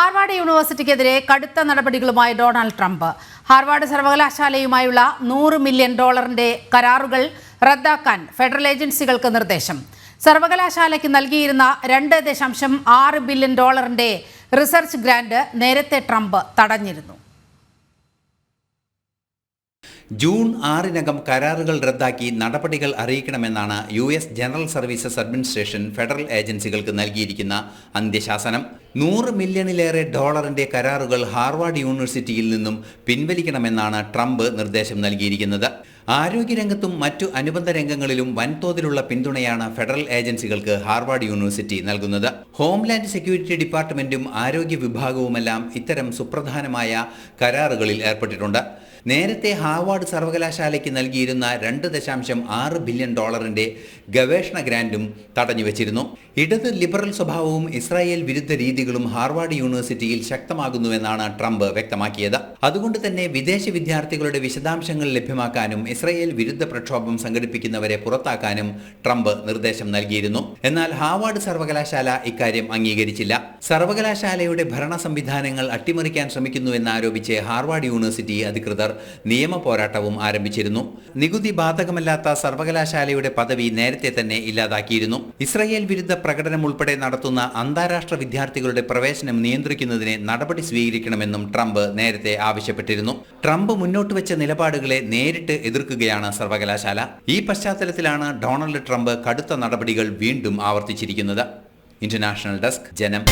Harvard യൂണിവേഴ്സിറ്റിക്കെതിരെ കടുത്ത നടപടികളുമായി Donald Trump. Harvard സർവകലാശാലയുമായുള്ള നൂറ് മില്യൺ ഡോളറിന്റെ കരാറുകൾ റദ്ദാക്കാൻ ഫെഡറൽ ഏജൻസികൾക്ക് നിർദ്ദേശം. സർവകലാശാലയ്ക്ക് നൽകിയിരുന്ന രണ്ട് ദശാംശം ആറ് ബില്യൺ ഡോളറിന്റെ റിസർച്ച് ഗ്രാന്റ് നേരത്തെ ട്രംപ് തടഞ്ഞിരുന്നു. ജൂൺ ആറിനകം കരാറുകൾ റദ്ദാക്കി നടപടികൾ അറിയിക്കണമെന്നാണ് U S general services administration federal ഏജൻസികൾക്ക് നൽകിയിരിക്കുന്ന അന്ത്യശാസനം. നൂറ് മില്യണിലേറെ ഡോളറിന്റെ കരാറുകൾ ഹാർവാർഡ് യൂണിവേഴ്സിറ്റിയിൽ നിന്നും പിൻവലിക്കണമെന്നാണ് ട്രംപ് നിർദ്ദേശം നൽകിയിരിക്കുന്നത്. ആരോഗ്യരംഗത്തും മറ്റു അനുബന്ധ രംഗങ്ങളിലും വൻതോതിലുള്ള പിന്തുണയാണ് ഫെഡറൽ ഏജൻസികൾക്ക് ഹാർവാർഡ് യൂണിവേഴ്സിറ്റി നൽകുന്നത്. ഹോംലാൻഡ് സെക്യൂരിറ്റി ഡിപ്പാർട്ട്മെന്റും ആരോഗ്യ വിഭാഗവുമെല്ലാം ഇത്തരം സുപ്രധാനമായ കരാറുകളിൽ ഏർപ്പെട്ടിട്ടുണ്ട്. നേരത്തെ ഹാർവാർഡ് സർവകലാശാലയ്ക്ക് നൽകിയിരുന്ന രണ്ട് ദശാംശം ആറ് ബില്യൺ ഡോളറിന്റെ ഗവേഷണ ഗ്രാന്റും തടഞ്ഞുവച്ചിരുന്നു ഇടത് ലിബറൽ സ്വഭാവവും ഇസ്രായേൽ വിരുദ്ധ രീതികളും ഹാർവാർഡ് യൂണിവേഴ്സിറ്റിയിൽ ശക്തമാകുന്നുവെന്നാണ് ട്രംപ് വ്യക്തമാക്കിയത്. അതുകൊണ്ട് തന്നെ വിദേശ വിദ്യാർത്ഥികളുടെ വിശദാംശങ്ങൾ ലഭ്യമാക്കാനും ഇസ്രായേൽ വിരുദ്ധ പ്രക്ഷോഭം സംഘടിപ്പിക്കുന്നവരെ പുറത്താക്കാനും ട്രംപ് നിർദ്ദേശം നൽകിയിരുന്നു. എന്നാൽ ഹാവാർഡ് സർവകലാശാല ഇക്കാര്യം അംഗീകരിച്ചില്ല. സർവകലാശാലയുടെ ഭരണ സംവിധാനങ്ങൾ അട്ടിമറിക്കാൻ ശ്രമിക്കുന്നുവെന്നാരോപിച്ച് ഹാർവാർഡ് യൂണിവേഴ്സിറ്റി അധികൃതർ നിയമ പോരാട്ടവും ആരംഭിച്ചിരുന്നു. നികുതി ബാധകമല്ലാത്ത സർവകലാശാലയുടെ പദവി നേരത്തെ തന്നെ ഇല്ലാതാക്കിയിരുന്നു. ഇസ്രയേൽ വിരുദ്ധ പ്രകടനം ഉൾപ്പെടെ നടത്തുന്ന അന്താരാഷ്ട്ര വിദ്യാർത്ഥികളുടെ പ്രവേശനം നിയന്ത്രിക്കുന്നതിന് നടപടി സ്വീകരിക്കണമെന്നും ട്രംപ് നേരത്തെ ആവശ്യപ്പെട്ടിരുന്നു. ട്രംപ് മുന്നോട്ട് വെച്ച നിലപാടുകളെ നേരിട്ട് എതിർക്കുകയാണ് സർവകലാശാല. ഈ പശ്ചാത്തലത്തിലാണ് ഡൊണാൾഡ് ട്രംപ് കടുത്ത നടപടികൾ വീണ്ടും ആവർത്തിച്ചിരിക്കുന്നത്. ഇന്റർനാഷണൽ ഡെസ്ക് ജനം.